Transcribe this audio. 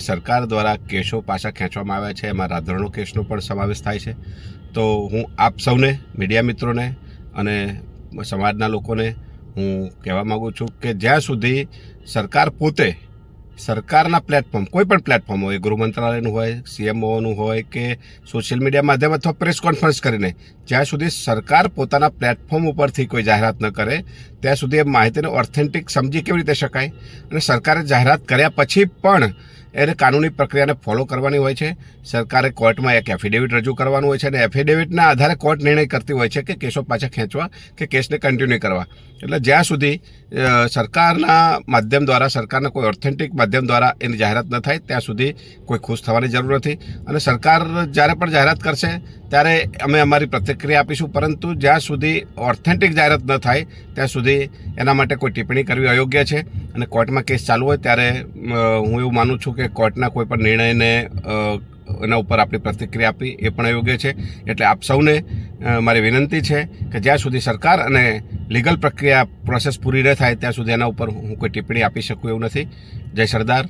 સરકાર દ્વારા કેસો પાછા ખેંચવામાં આવ્યા છે. એમાં રાધરણો કેસનો પણ સમાવેશ થાય છે. તો હું આપ સૌને, મીડિયા મિત્રોને અને સમાજના લોકોને હું કહેવા માગું છું કે જ્યાં સુધી સરકાર પોતે સરકારના પ્લેટફોર્મ, કોઈ પણ પ્લેટફોર્મ હોય, ગૃહ મંત્રાલયનું હોય સીએમઓનું હોય કે સોશિયલ મીડિયા માધ્યમ અથવા પ્રેસ કોન્ફરન્સ કરીને, જ્યાં સુધી સરકાર પોતાના પ્લેટફોર્મ ઉપરથી કોઈ જાહેરાત ન કરે, ત્યાં સુધી એ માહિતીને ઓથેન્ટિક સમજી કેવી રીતે શકાય? અને સરકારે જાહેરાત કર્યા પછી પણ એને કાનૂની પ્રક્રિયાને ફોલો કરવાની હોય છે. સરકારે કોર્ટમાં એક એફિડેવિટ રજૂ કરવાનું હોય છે અને એફિડેવિટના આધારે કોર્ટ નિર્ણય કરતી હોય છે કે કેસો પાછા ખેંચવા કે કેસને કન્ટિન્યુ કરવા. એટલે જ્યાં સુધી સરકારના માધ્યમ દ્વારા, સરકારના કોઈ ઓથેન્ટિક માધ્યમ દ્વારા એની જાહેરાત ન થાય, ત્યાં સુધી કોઈ ખુશ થવાની જરૂર નથી. અને સરકાર જ્યારે પણ જાહેરાત કરશે, ત્યારે અમે અમારી પ્રતિક્રિયા આપીશું. પરંતુ જ્યાં સુધી ઓથેન્ટિક જાહેરાત ન થાય, ત્યાં સુધી એના માટે કોઈ ટિપ્પણી કરવી અયોગ્ય છે. અને કોર્ટમાં કેસ ચાલુ હોય ત્યારે હું એવું માનું છું કે કોર્ટના કોઈ પણ નિર્ણયને એના ઉપર આપણી પ્રતિક્રિયા આપી એ પણ અયોગ્ય છે. એટલે આપ સૌને મારી વિનંતી છે કે જ્યાં સુધી સરકાર અને લીગલ પ્રક્રિયા પ્રોસેસ પૂરી ન થાય, ત્યાં સુધી એના ઉપર હું કોઈ ટિપ્પણી આપી શકું એવું નથી. જય સરદાર.